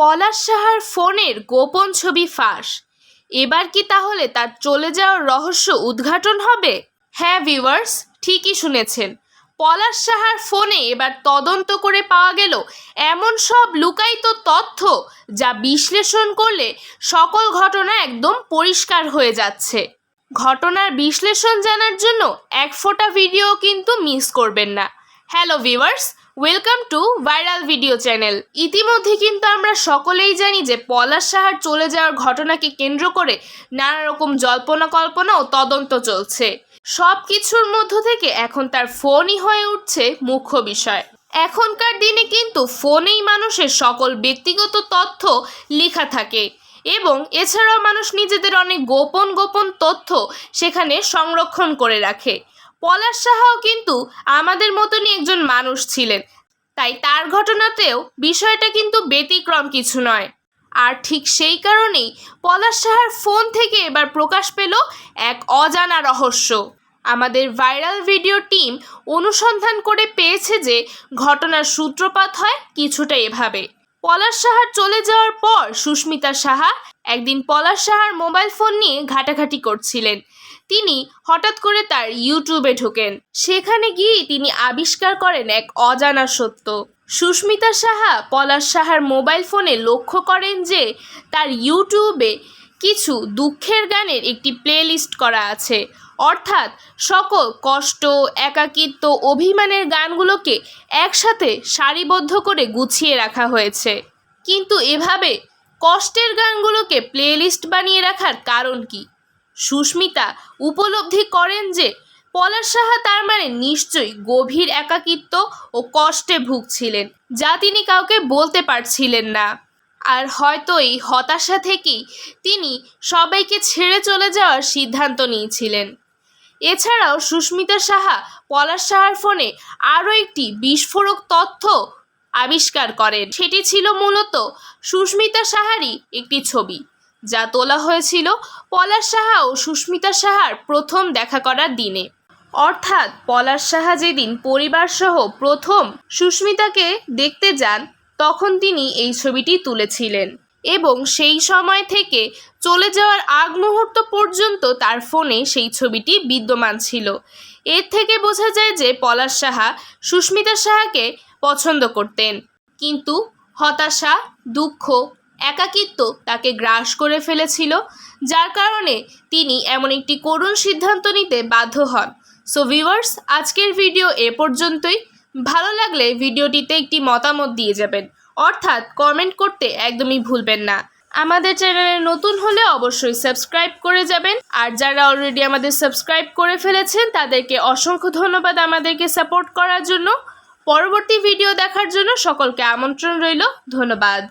পলাশ সাহার ফোনের গোপন ছবি ফাঁস। এবার কি তাহলে তার চলে যাওয়ার রহস্য উদ্ঘাটন হবে? হ্যাঁ ভিউয়ার্স, ঠিকই শুনেছেন। পলাশ সাহার ফোনে এবার তদন্ত করে পাওয়া গেল এমন সব লুকায়িত তথ্য যা বিশ্লেষণ করলে সকল ঘটনা একদম পরিষ্কার হয়ে যাচ্ছে। ঘটনার বিশ্লেষণ জানার জন্য এক ফোঁটা ভিডিও কিন্তু মিস করবেন না। Hello, viewers welcome to viral video channel ইতিমধ্যে কিন্তু আমরা সকলেই জানি যে পলাশ সাহার চলে যাওয়ার ঘটনাকে কেন্দ্র করে নানা রকম জল্পনা কল্পনা ও তদন্ত চলছে। সব কিছুর মধ্য থেকে এখন তার ফোনই হয়ে উঠছে মুখ্য বিষয়। এখনকার দিনে কিন্তু ফোনেই মানুষের সকল ব্যক্তিগত তথ্য লেখা থাকে এবং এছাড়াও মানুষ নিজেদের অনেক গোপন গোপন তথ্য সেখানে সংরক্ষণ করে রাখে। পলাশ সাহাও কিন্তু আমাদের মতনই একজন মানুষ ছিলেন। তাই তার ঘটনাতেও বিষয়টা কিন্তু ব্যতিক্রম কিছু নয়। আর ঠিক সেই কারণেই পলাশ সাহার ফোন থেকে এবার প্রকাশ পেল এক অজানা রহস্য। আমাদের ভাইরাল ভিডিও টিম অনুসন্ধান করে পেয়েছে যে ঘটনার সূত্রপাত হয় কিছুটা এভাবে। পলাশ সাহার চলে যাওয়ার পর সুস্মিতা সাহা একদিন পলাশ সাহার মোবাইল ফোন নিয়ে ঘাটাঘাটি করছিলেন। তিনি হঠাৎ করে তার ইউটিউবে ঢোকেন। সেখানে গিয়ে তিনি আবিষ্কার করেন এক অজানা সত্য। সুস্মিতা সাহা পলাশ সাহার মোবাইল ফোনে লক্ষ্য করেন যে তার ইউটিউবে কিছু দুঃখের গানের একটি প্লেলিস্ট করা আছে। অর্থাৎ সকল কষ্ট, একাকিত্ব, অভিমানের গানগুলোকে একসাথে সারিবদ্ধ করে গুছিয়ে রাখা হয়েছে। কিন্তু এভাবে কষ্টের গানগুলোকে প্লেলিস্ট বানিয়ে রাখার কারণ কি? সুস্মিতা উপলব্ধি করেন যে পলাশ সাহা তার মানে নিশ্চয়ই গভীর একাকিত্ব ও কষ্টে ভুগছিলেন, যা তিনি কাউকে বলতে পারছিলেন না। আর হয়তো এই হতাশা থেকেই তিনি সবাইকে ছেড়ে চলে যাওয়ার সিদ্ধান্ত নিয়েছিলেন। এছাড়াও সুস্মিতা সাহা পলাশ সাহার ফোনে আরও একটি বিস্ফোরক তথ্য আবিষ্কার করেন। সেটি ছিল মূলত সুস্মিতা সাহারই একটি ছবি। যা তোলা হয়েছিল পলাশ সাহা ও সুস্মিতা সাহার প্রথম দেখা করার দিনে। অর্থাৎ পলাশ সাহা যেদিন পরিবারসহ প্রথম সুস্মিতাকে দেখতে যান, তখন তিনি এই ছবিটি তুলেছিলেন এবং সেই সময় থেকে চলে যাওয়ার আগ মুহূর্ত পর্যন্ত তার ফোনে সেই ছবিটি বিদ্যমান ছিল। এর থেকে বোঝা যায় যে পলাশ সাহা সুস্মিতা সাহাকে পছন্দ করতেন। কিন্তু হতাশা, দুঃখ একাকিত্ব তাকে গ্রাস করে ফেলেছিল, যার কারণে তিনি এমন একটি করুণ সিদ্ধান্ত নিতে বাধ্য হন। সো ভিউয়ার্স আজকের ভিডিও এ পর্যন্তই। ভালো লাগলে ভিডিওটিতে একটি মতামত দিয়ে যাবেন। অর্থাৎ কমেন্ট করতে একদমই ভুলবেন না। আমাদের চ্যানেলে নতুন হলে অবশ্যই সাবস্ক্রাইব করে যাবেন। আর যারা অলরেডি আমাদের সাবস্ক্রাইব করে ফেলেছেন, তাদেরকে অসংখ্য ধন্যবাদ আমাদেরকে সাপোর্ট করার জন্য। পরবর্তী ভিডিও দেখার জন্য সকলকে আমন্ত্রণ রইল। ধন্যবাদ।